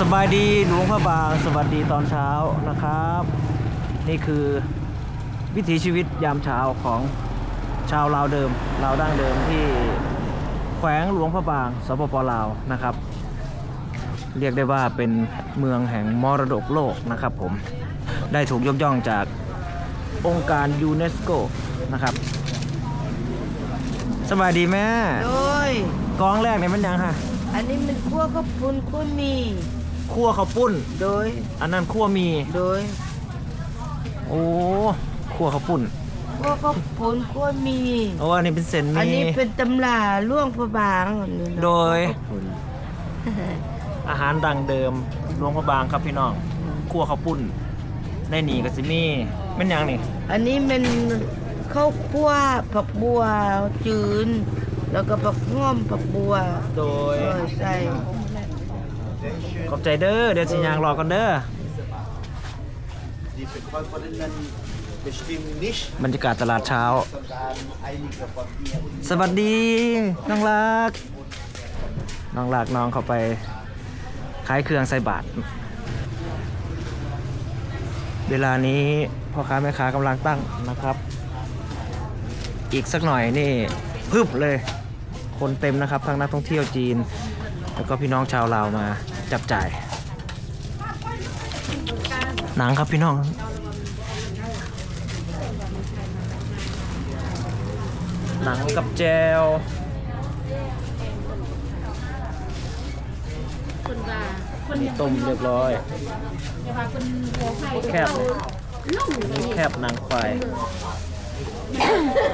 สบายดีหลวงพระบางสวัสดีตอนเช้านะครับ นี่คือวิถีชีวิตยามเช้าของชาวลาวเดิมลาวดั้งเดิมที่แขวงหลวงพระบางสปปลาวนะครับ เรียกได้ว่าเป็นเมืองแห่งมรดกโลกนะครับผมได้ถูกยกย่องจากองค์การยูเนสโกนะครับสบายดีแม่โดยกองแรกเนี่ยมันยังฮะอันนี้มันคั่วข้าวปุ้นคั่วหมี คั่วข้าวปุ้น โดย อันนั้นคั่วมี โดยโอ้คั่วข้าวปุ้นคั่วข้าวปุ้นคั่วมี โอ้อันนี้เป็นเส้นหอันมี นี้เป็นตำราล่วงพระบางนี่นะโดยข้าวปุ้นอาหารดังเดิมหลวงพระบางครับพี่น้องคั่วข้าวปุ้นได้หนีกับซิมี่แม่นยังนี่ อันนี้มันข้าวคั่วผักบัวจืน แล้วก็ผักห้อมผักบัวโดย เออใส่ ขอบใจเด้อเดี๋ยวสิยางรอกันเด้อบรรยากาศตลาดเช้า สวัสดีน้องรัก น้องรักน้องเขาไปขายเครื่องใส่บาท เวลานี้พ่อค้าแม่ค้ากำลังตั้งนะครับ อีกสักหน่อยนี่พึบเลย คนเต็มนะครับ ทั้งนักท่องเที่ยวจีน แล้วก็พี่น้องชาวลาวมา จับจ่าย หนังครับพี่น้อง หนังกับแจวคนว่าคนนี่ต้มเรียบร้อยจะว่าคนโคไข่แคบเลยลุ่มนี่แคบหนังควาย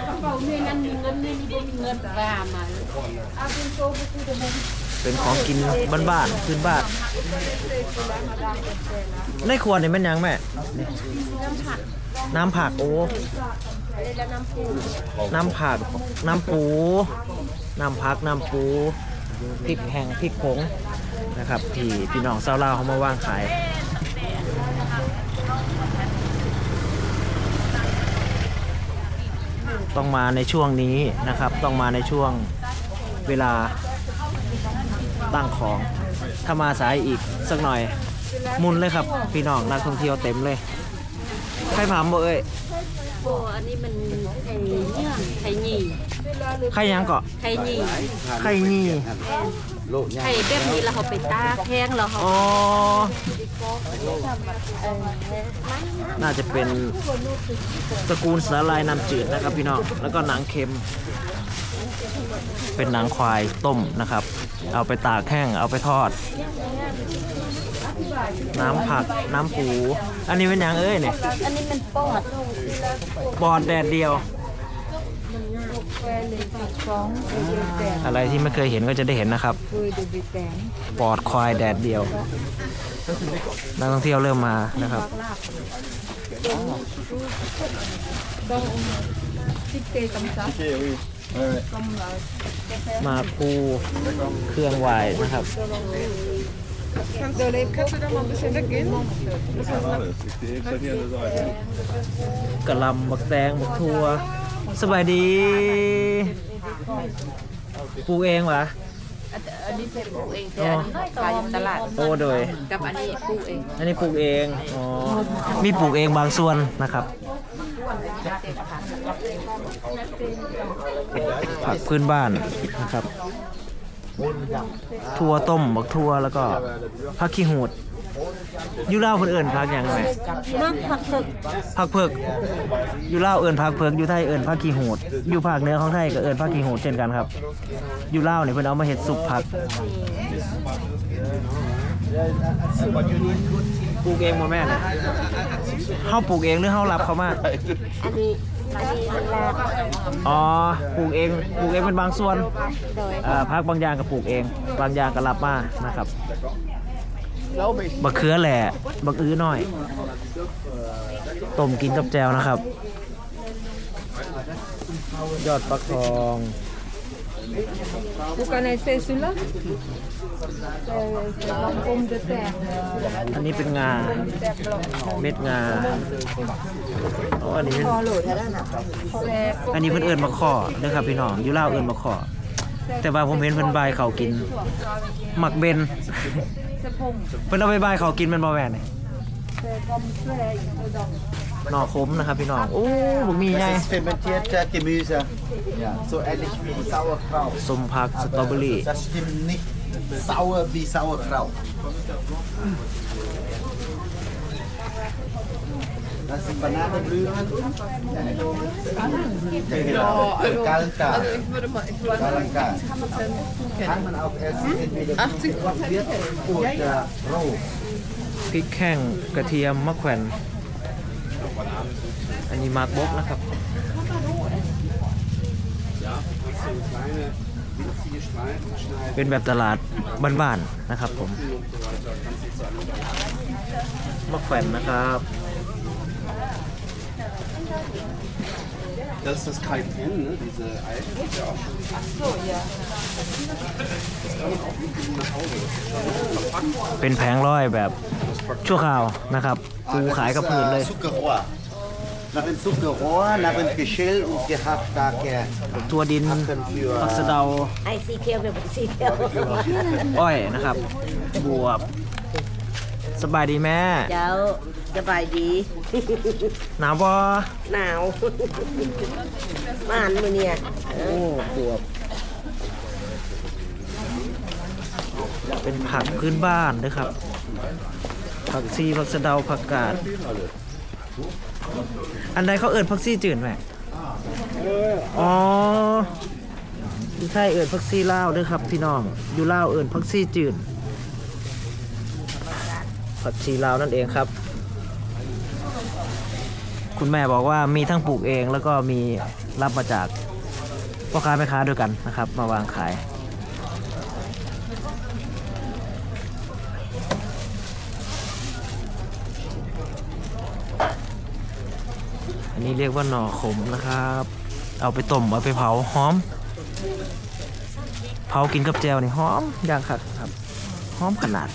กระเป๋าเนี่ยนั้นมีเงินเนี่ยนี่บ่มีเงินตามมาเอาเป็นโตบุกูจะบ่ เป็นของกินบ้านๆพื้นบ้าน ในครัวนี่แม่นยังแม่ น้ำผัก โอ้ น้ำผัก น้ำปู น้ำผัก น้ำปูพริกแห้งพริกผงนะครับ ที่พี่น้องเซาลาวเขามาว่างขาย ต้องมาในช่วงนี้นะครับ ต้องมาในช่วงเวลา ตั้งของถ้ามาสายอีกสักหน่อย มุนเลยครับ พี่น้องนักท่องเที่ยวเต็มเลยใครผามบ่เอ้ยโอ้อันนี้มันไข่เนี่ยไข่หยี่ใครยังเกาะไข่หยี่ใครนี่ไข่แบบนี้แล้วเขาไปตากแห้งแล้วเขาอ๋อน่าจะเป็นตระกูลสาลายน้ำจืดนะครับพี่น้องแล้วก็หนังเค็ม เป็นหนังควายต้มนะครับ เอาไปตากแห้งเอาไปทอด น้ำผักน้ำปู อันนี้เป็นหยังเอ้ยเนี่ยอันนี้มันปอดปอดแดดเดียวอะไรที่ไม่เคยเห็นก็จะได้เห็นนะครับปอดควายแดดเดียวนักท่องเที่ยวเริ่มมานะครับ มาคูเครื่องไหวายนะครับกะหลำบักแตงบักทัวสบายดี ปลูกเองวะ อันนี้เป็นปลูกเองแต่อันนี้ขายอยู่ตลาดโอ้โดย กับอันนี้ปลูกเองอันนี้ปลูกเอง อ๋อ มีปลูกเองบางส่วนนะครับ ผักพื้นบ้านนะครับทั่วต้มบักทั่วแล้วก็ผักขี้หูดอยู่เล่าวเพิ่นเอิ้นผักหยังไงมักผักถึกผักเผือกอยู่เล่าวเอิ้นผักเผือกอยู่ไทยเอิ้นผักขี้หูดอยู่ภาคเหนือของไทยก็เอิ้นผักขี้หูดเช่นกันครับอยู่เล่าวนี่เพิ่นเอามาเฮ็ดซุปผักปลูกเองบ่แม่น่ะเฮาปลูกเองหรือเฮารับเขามาอันนี้ อันนี้มันลาบอ๋อปลูกเองปลูกเองเป็นบางส่วนโดยเอ่อพักบางอย่างก็ปลูกเอง บางอย่างก็รับมานะครับบักเขือแหล่บักอื้อหน่อยต้มกินกับแจวนะครับ ยอดฟักทอง Vous connaissez celui-là C'est la pomme de terre. อันนี้เป็นงาเม็ดงาอ๋ออันนี้เป็น C'est อันนี้เพิ่นเอิญมาขอนะครับพี่น้องอยู่ลาวเอิญมาขอแต่ว่าผมเห็นเพิ่นบายเขากินหมักเบน สะพงเพิ่นเอาไปบายเขากินแมันบ่แม่นี่เจอก็เพื่ ออะไรตัวดองหน่อขมนะครับพี่น้องโอ้บ่มีไง Das ist fermentierte Gemüse. Ja, so ähnlich wie Sauerkraut. สมผักสตรอเบอรี่ Das stimmt nicht sauer wie Sauerkraut. Das sind Bananenblüten. Ja, genau. Galka. Galka. Kann man auch essen, entweder wird oder roh. พริกแข้งกระเทียมมะแขวน อันนี้มากบกนะครับ เป็นแบบตลาดบ้านๆนะครับผมมะแขวนนะครับ Das ist das Kai-Pen, ne? diese Eiche. ist ja auch schon. Ach so, ja. Das kann man auch mitnehmen nach Hause. Das ist schon verpackt. เป็นแผงร้อยแบบชั่วคราวนะครับปู Ah, das ขาย ist, กับพื้นเลย äh, Zuckerrohr. Nach dem Zuckerrohr, nach dem Geschäl und gehabt da ge- ตัวดิน Hacken für ผักสะเดาไอซีเคียวเป็นสีเขียวอ้อยนะครับบวบ สบายดีแม่ เจ้าสบายดี หนาวบ่หนาวม่านมือเนี่ยโอ้บวบเป็นผักพื้นบ้านด้วยครับ ผักซีผักสะเดาผักกาด อันใดเขาเอิญผักซีจืดไหมอ๋อที่ไทยเอิญผักซีลาวเด้วยครับ พี่น้อง อยู่ลาวเอิญผักซีจืด ผักชีลาวนั่นเองครับ คุณแม่บอกว่ามีทั้งปลูกเองแล้วก็มีรับมาจากพ่อค้าแม่ค้าด้วยกันนะครับ มาวางขายอันนี้เรียกว่าหน่อขมนะครับ เอาไปต้มเอาไปเผาหอม เผากินกับแจวนี่หอมอย่างคักครับ หอมขนาด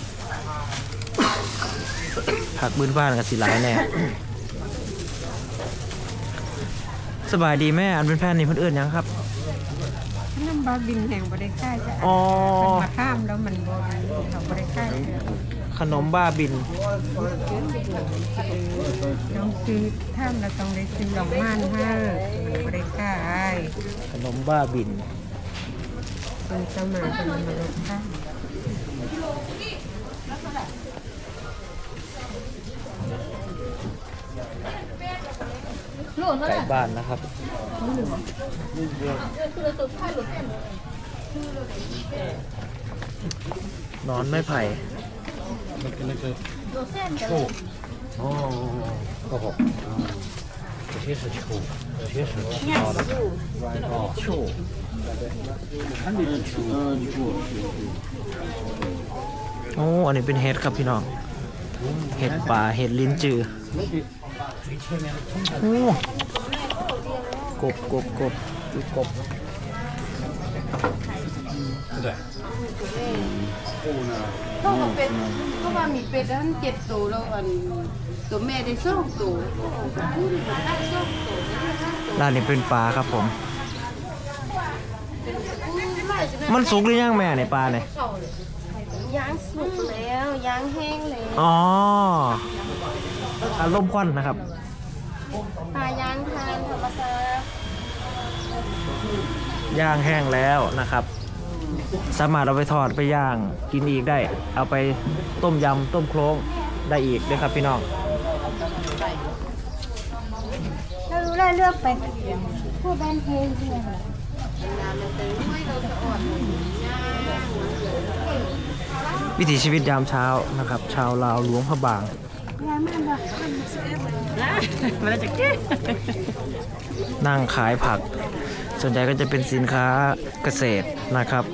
ผักบืนบ้านกับสีหลายแน่สบายดีแม่อันเป็นแพนนี่เพื่นเอื่นหยังครับน้ำบาบินแห่งบริการจะอ๋อเป็นมาข้ามแล้วมันบริเขาบริการขนมบ้าบินต้องซื้อท่ามเราต้องได้ซื้อลองม่านห้ามันบริการขนมบ้าบินคนสมัยเป็นมนุษย์ ค่ะ ไก่บ้านนะครับ นอนไม่ไผ่ 哦，哦，这些是球，这些是跳的，哦，球，โอ้อันนี้เป็นเห็ดครับพี่น้อง เห็ดป่า เห็ดลิ้นจือ โอ้กบกบกบดูกบเขาก็เป็นเขาว่ามีเป็ดอันเจ็ดตัวแล้วอันตัวแม่ได้สองตัวผู้ที่ได้สองตัวร้านนี้เป็นปลาครับผม มันสุกหรือยังแม่ในปลาเนี่ยย่างสุกแล้วย่างแห้งแล้วอ๋อ อารมณ์ควันนะครับปลาย่างทานธรรมชาติย่างแห้งแล้วนะครับ สามารถเอาไปทอดไปย่างกินอีกได้ เอาไปต้มยำต้มโครงได้อีกด้วยครับพี่น้องถ้ารู้ได้เลือกไปผู้แบนเพลงที่ไหนวิถีชีวิตยามเช้านะครับ ชาวลาวหลวงพระบาง มันจะแก้นั่งขายผัก ส่วนใหญ่ก็จะเป็นสินค้าเกษตรนะครับ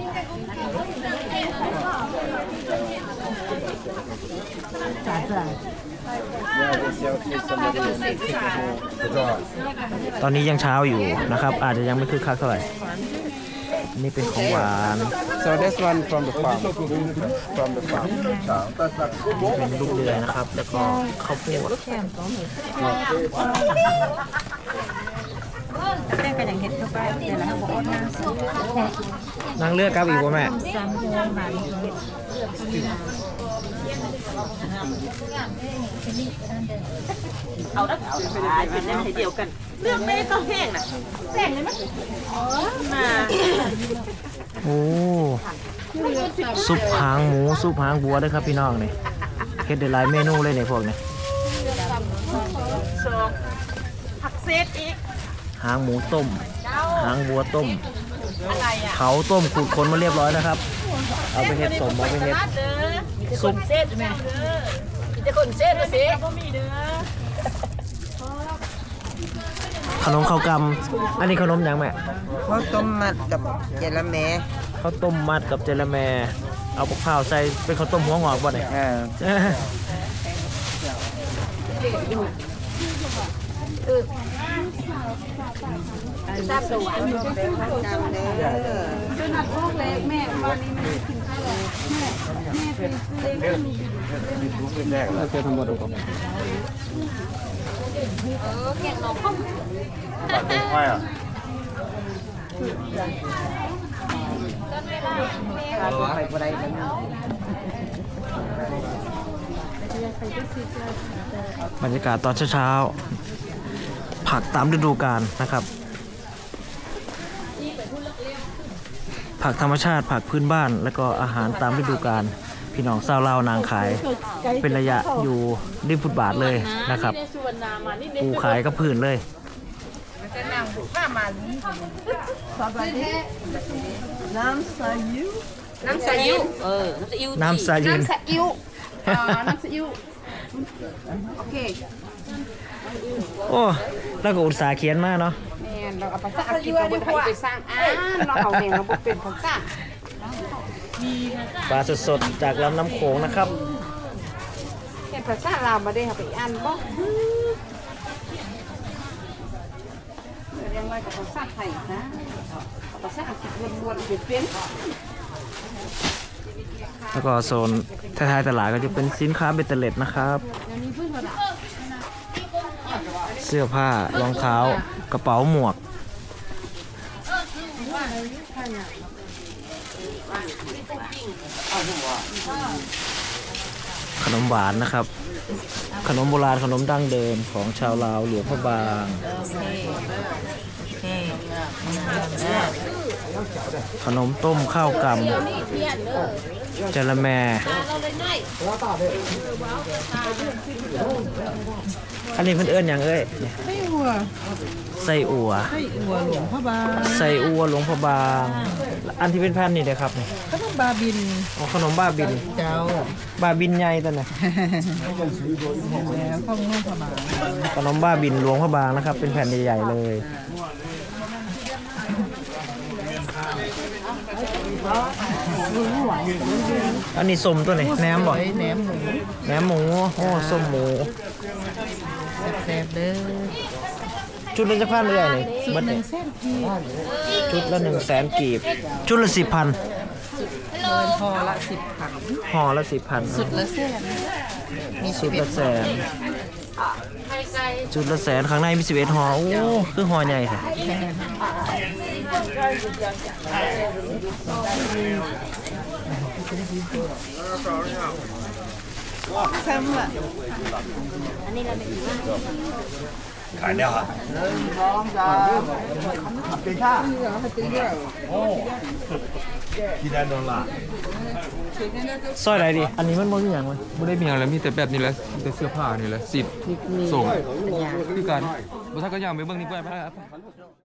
ตอนนี้ยังเช้าอยู่นะครับ อาจจะยังไม่คึกคักเท่าไหร่ นี่เป็นของหวาน So this one from the farm. From the farm. เป็นลูกเดือยนะครับ แล้วก็ข้าวโพดแต่ก็ยังเห็นเข้าไปแต่ละเขาบอกว่าน้ำซุปนั่งเลือกครับอีกว่าแม่สามโยบาทเห็ดเอาได้เอาได้เป็นได้เดียวกัน เรื่องไม่ต้องแห้งนะแห้งเลยมั้ยมา โอ้ซุปหางหมูซุปหางบัวเด้วยครับพี่น้องนี่เฮ็ดได้หลายเมนูเลยเนี่ยพวกนี้ผักเซตอีกหางหมูต้ม หางบัวต้มเขาต้มขูดคนมาเรียบร้อยนะครับ เอาไปเฮ็ดสมเอาไปเฮ็ดซุป ขนมข้าวกำอันนี้ขนมหยังแม่ข้าวต้มมัดกับเจลาแมข้าวต้มมัดกับเจลาแมเอาพวกข้าวใส่เป็นข้าวต้มหัวงอกบ่เนี่ย เออ บรรยากาศตอนเช้าๆ ผักตามฤดูกาลนะครับ ผักธรรมชาติผักพื้นบ้าน แล้วก็อาหารตามฤดูกาล พี่น้องเศร้าวลาวนางขาย เป็นระยะอยู่ริมฟุตบาทเลยนะครับ ปูขายก็พื้นเลยน้ำใส่ยิ้วเออ น้ำใส่ยิ้วน้ำสายิน น้ำใส่ยิ้วอ่าน้ำใส่ยิ้วโอเคโอ้แล้วก็อุตสาห์เขียนมาเนาะ แม่นเราเอาภาษาอังกฤษเราบ่ได้ไปสร้างอ่านเราเอาแม่เราบ่เป็นภาษา ปลาสดๆจากลำน้ำโขงนะครับแค่ภาษาลาวมาได้ค่ะไปอ่านบ่เรียนไว้กับภาษาไทยนะเอาภาษาอังกฤษล้วนๆเป็นเป็นแล้วก็โซนท้ายๆตลาดก็จะเป็นสินค้าเบตเตอร์เล็ดนะครับ เสื้อผ้ารองเท้ากระเป๋าหมวก ขนมหวานนะครับ ขนมโบราณขนมดั้งเดิมของชาวลาวหลวงพระบางขนมต้มข้าวกำจระแม อันนี้เพื่นเอิ้นอย่างเอ้ยไส้อัวไส้อั่วไส้อัวหลวงพระบางไส้อัวหลวงพระบาง อันที่เป็นแผ่นนี่เลยครับนี่ขนมบาบินอ๋อขนมบ้าบิน เจ้าบ้าบินใหญ่ตัวน่ะแล้วข้าวนุ่มพระบางขนมบ้าบินหลวงพระบางนะครับ เป็นแผ่นใหญ่ๆเลยอันนี้ส้มตัวไหนแหนมบ่ไอ้แหนมหมูแหนมหมูโอ้ส้มหมูแซ่บเด้อ ชุดละจะพันเรื่อยเลยเบิดหเลนึ่ยงเส้นกีบชุดละหนึ่งแสนกีบ ชุดละสิบพันเงินพอละสิบผันห่อละสิบพันสุดละแสนมีชุดละแสนชุดละแสนข้างในมีสิบเอ็ดห่อโอ้คือห่อใหญ่ค่ะ แซ่บละสร้อยอะไรดีอันนี้มันมันอย่างมันไม่ได้มีอะไรมีแต่แบบนี้แหละมีแต่เสื้อผ้านี่แหละสิบส่งคือกันบริษัทก็ยังไปเบิ่งนี่เพื่อน